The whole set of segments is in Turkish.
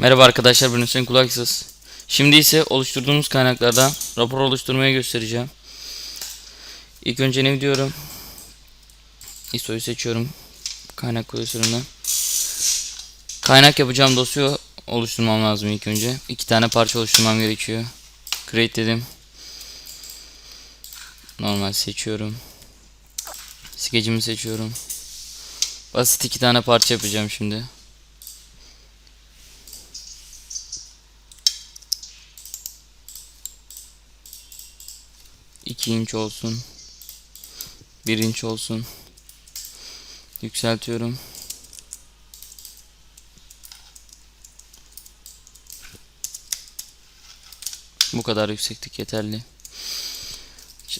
Merhaba arkadaşlar ben Hüseyin Kulaksız. Şimdi ise oluşturduğumuz kaynaklardan rapor oluşturmayı göstereceğim. İlk önce ne diyorum? ISO'yu seçiyorum. Kaynak klasöründen. Kaynak yapacağım dosya oluşturmam lazım ilk önce. İki tane parça oluşturmam gerekiyor. Create dedim. Normal seçiyorum. Skecimi seçiyorum. Basit iki tane parça yapacağım şimdi. 2 inç olsun. 1 inç olsun. Yükseltiyorum. Bu kadar yükseklik yeterli.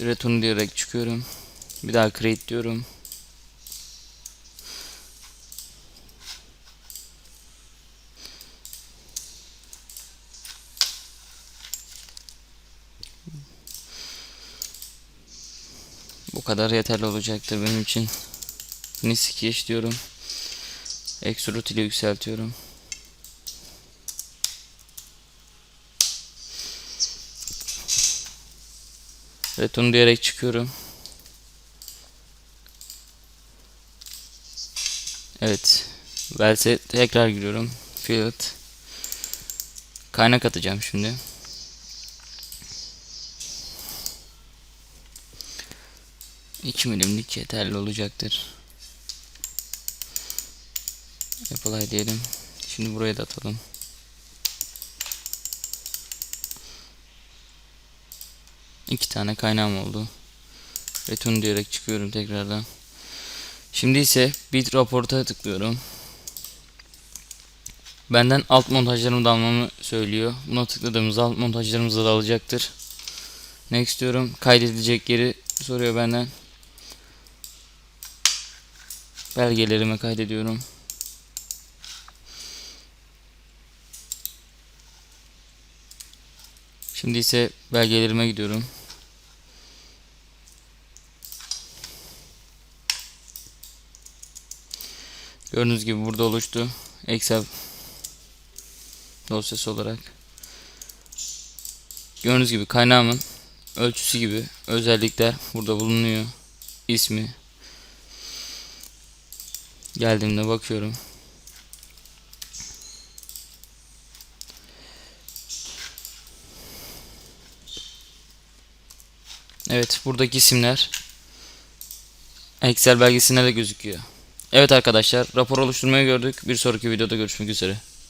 Return diyerek çıkıyorum. Bir daha create diyorum. Bu kadar yeterli olacaktır benim için. Niskiş diyorum. Extrude ile yükseltiyorum. Return diyerek çıkıyorum. Evet. Velse tekrar giriyorum. Field. Kaynak atacağım şimdi. İki milimlik yeterli olacaktır. Apply diyelim. Şimdi buraya da atalım. İki tane kaynağım oldu. Return diyerek çıkıyorum tekrardan. Şimdi ise bit raporta tıklıyorum. Benden alt montajlarımı da almamı söylüyor. Buna tıkladığımızda alt montajlarımızı da alacaktır. Next diyorum. Kaydedilecek yeri soruyor benden. Belgelerime kaydediyorum. Şimdi ise belgelerime gidiyorum. Gördüğünüz gibi burada oluştu. Excel dosyası olarak. Gördüğünüz gibi kaynağımın ölçüsü gibi özellikler burada bulunuyor. İsmi. Geldiğimde bakıyorum. Evet buradaki isimler Excel belgesinde de gözüküyor. Evet arkadaşlar rapor oluşturmayı gördük. Bir sonraki videoda görüşmek üzere.